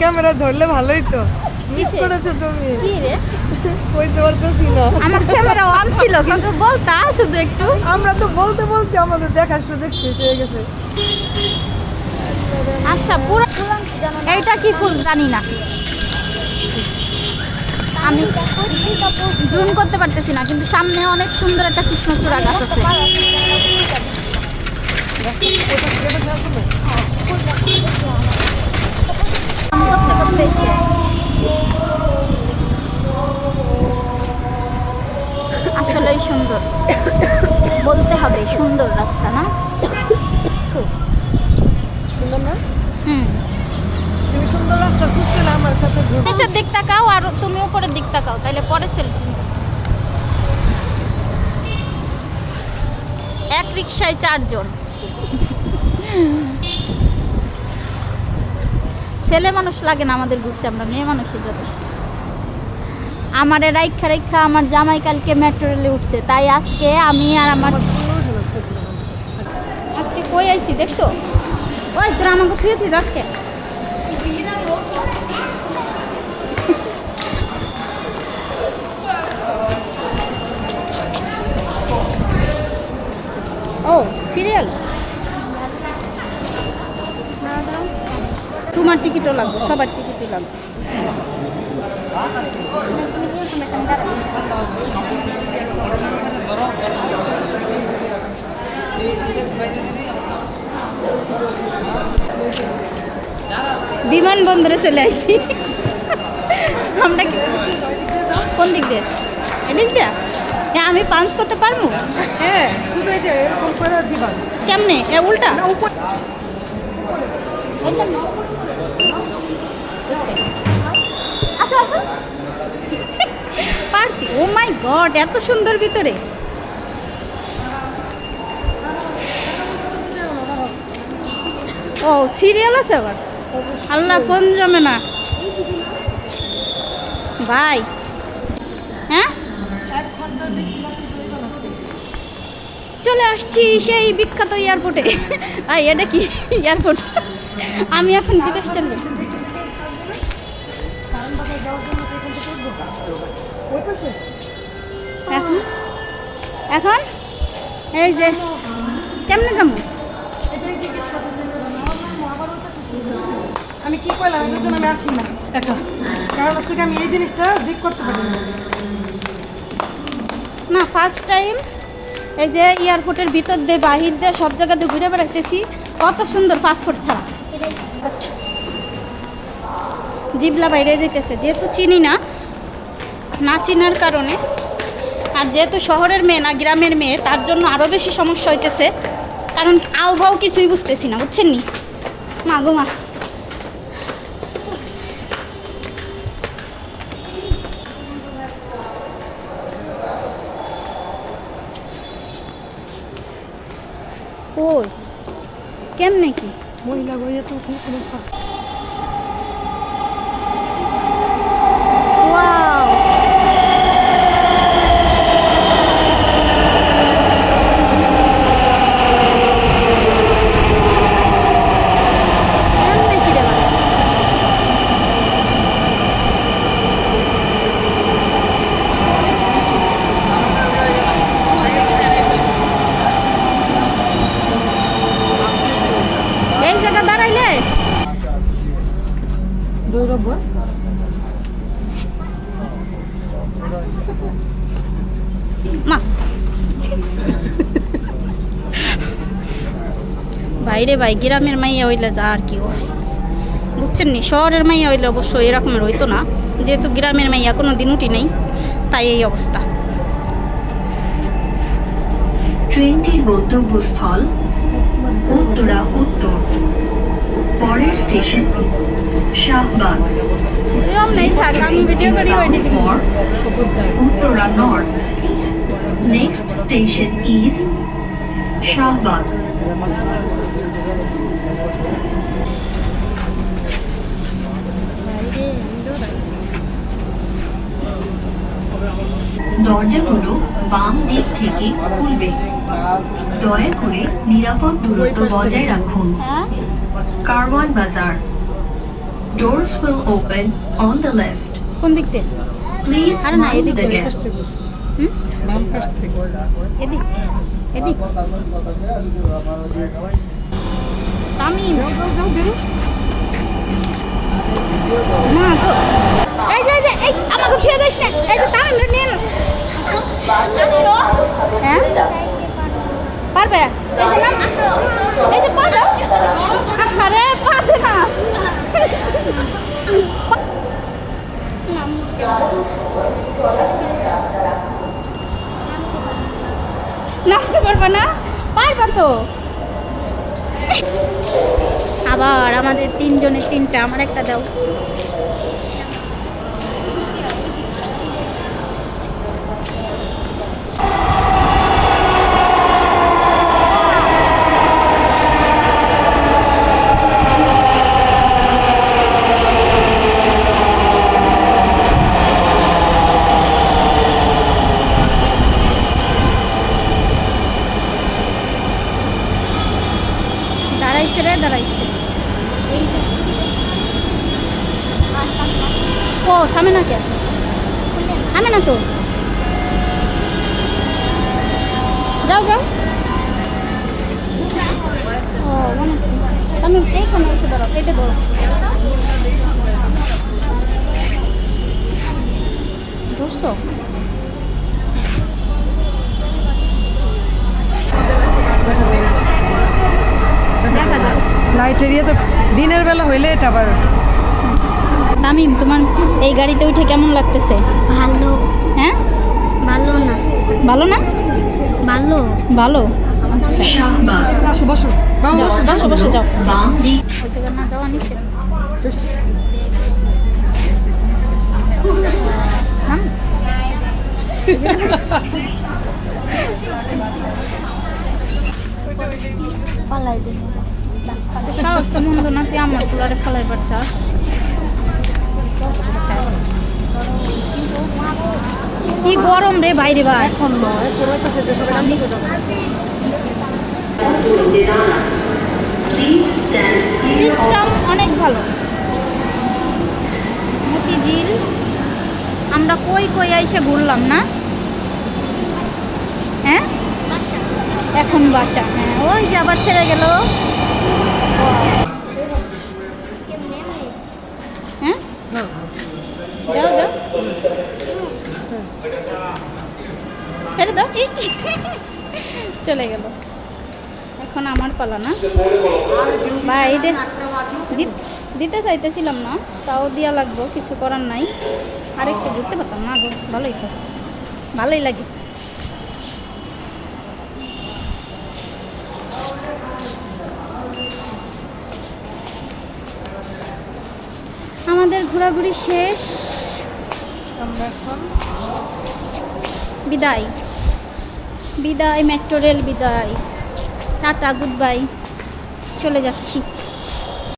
Camera ধরলে ভালোই তো। মিস? করেছ তুমি? কি রে? কইতে পারতেছি না আমার ক্যামেরা অন ছিল কিন্তু বলতা শুধু একটু। আমরা তো বলতে বলতে আমাদের দেখার সুযোগ শেষ হয়ে গেছে। আচ্ছা পুরো এইটা কি ফুল? জানি না। আমি জুম করতে পারতেছি না কিন্তু সামনে অনেক সুন্দর একটা কৃষ্ণচূড়া গাছ আছে। আমি করতে এসে। আসলেই সুন্দর বলতে হবে সুন্দর রাস্তা না সুন্দর না হুম তুমি সুন্দর রাস্তা খুঁজছিলে আমার সাথে। নিচের দিক তাকাও আর তুমি উপরের দিক তাকাও তাহলে পরে সেলফি এক রিক্সায় চারজন ছেলে মানুষ লাগে না আমাদের ঘুরতে, আমরা মেয়ে মানুষই যথেষ্ট। আমার রাইক্ষা রাইক্ষা আমার জামাই কালকে মেট্রো রেলে উঠছে, তাই আজকে আমি আর আমার আজকে কই আইছি দেখছ? ওই তোরা আমাকে ফিরে দিস আজকে টিকিটও লাগবে, সবার টিকিটই লাগবে। বিমানবন্দরে চলে আসছি আমরা কোন দিক দিয়ে? হ্যাঁ আমি পাঞ্চ করতে পারব? হ্যাঁ। কেমনে? উল্টা? ও মাই গড, এত সুন্দর ভিতরে। ও সিরিয়াল আছে আবার? আল্লাহ, কোন জমে না? ভাই। হ্যাঁ? চলে আসছি সেই বিখ্যাত এয়ারপোর্টে আই এটা কি এয়ারপোর্ট আমি এখন বিদেশ চলে যাব। এখন? এখন? এই যে কেমনে যাব। আমি কি করলাম এটার জন্য আমি আসি না। একা কারণ হচ্ছে আমি এই জিনিসটা দিক করতে পারি না। ফার্স্ট টাইম এই যে এয়ারপোর্টের ভিতর দিয়ে বাহির দিয়ে সব জায়গাতে ঘুরে বেড়াইতেছি। কত সুন্দর পাসপোর্ট ছাড়া। জিবলা বাইরে যেতেছে যেহেতু চিনি না না চিনার কারণে। আর যেহেতু শহরের মেয়ে না গ্রামের মেয়ে, তার জন্য আরও বেশি সমস্যা হইতেছে। কারণ আবহাও কিছুই বুঝতেছি না, বুঝছেন নি? মা গো মা। ওই কেমনে কি? মহিলা বইয়ে তো কোনো ফাঁস ওয়াও কেমনে কি রে বাবা? এই জায়গা দাঁড়াইলে দৌড়ব। মা। বাইরে ভাই, গ্রামের মাইয়া হইলে যা আর কি হয়। বুঝছেন নি? শহরের মাইয়া হইলে অবশ্য এরকমের হইতো না। যেহেতু গ্রামের মাইয়া কোনো দিন উঠি নেই, তাই এই অবস্থা। ট্রেনটির গন্তব্যস্থল উত্তরা উত্তর পরের স্টেশন। শাহবাগ এরকম নেই থাক আমি ভিডিও করি ওইটি দিব Uttara North next station is Shahbag দরজাগুলো বাম দিক থেকে খুলবে। দয়া করে নিরাপদ দূরত্ব বজায় রাখুন। হ্যাঁ? কারওয়ান বাজার। Doors will open on the left. কোন দিক থেকে Please don't know, mind is the gap. থেকে বসে। হুম বাম পাশ থেকে এদিক এদিক তামিম যাও যাও যাও বেরো না তো এই যে এই যে এই নামতে পারবে না? পারবে তো। আবার আমাদের তিনজনের তিনটা আমার একটা দাও। দাঁড়াইছে। ও, থামে না কে থামে না তো। যাও যাও। ও মানে আমি এইখানে এসে দাঁড়াও এটা ধরো। ধরছো? লাইট এরিয়া তো দিনের বেলা হইলে এটা আবার তামিম তোমার এই গাড়িতে উঠে কেমন লাগতেছে? ভালো। হ্যাঁ? ভালো না। ভালো না? ভালো। ভালো? আচ্ছা। বসো বসো। বসো যাও Bam Deep. ওই জায়গায় না যাওয়া নিষেধ পালাই দিন আমার কি গরম রে বাইরে ভাই এখন অনেক ভালো। মতিঝিল আমরা কই কই এসে ঘুরলাম না? হ্যাঁ? এখন বাসা। হ্যাঁ ওই যে আবার ছেড়ে গেল। চলে গেল। এখন আমার পালা না? বা দি- দিতে চাইতেছিলাম না তাও দেওয়া লাগবো কিছু করার নাই। আরেকটু ঘুরতে পারতাম না গো ভালোই তো। ভালোই লাগে। আমাদের ঘোরাঘুরি শেষ। আমরা এখন বিদায়। বিদায় মেট্রো রেল বিদায়। Tata good bye. চলে যাচ্ছি।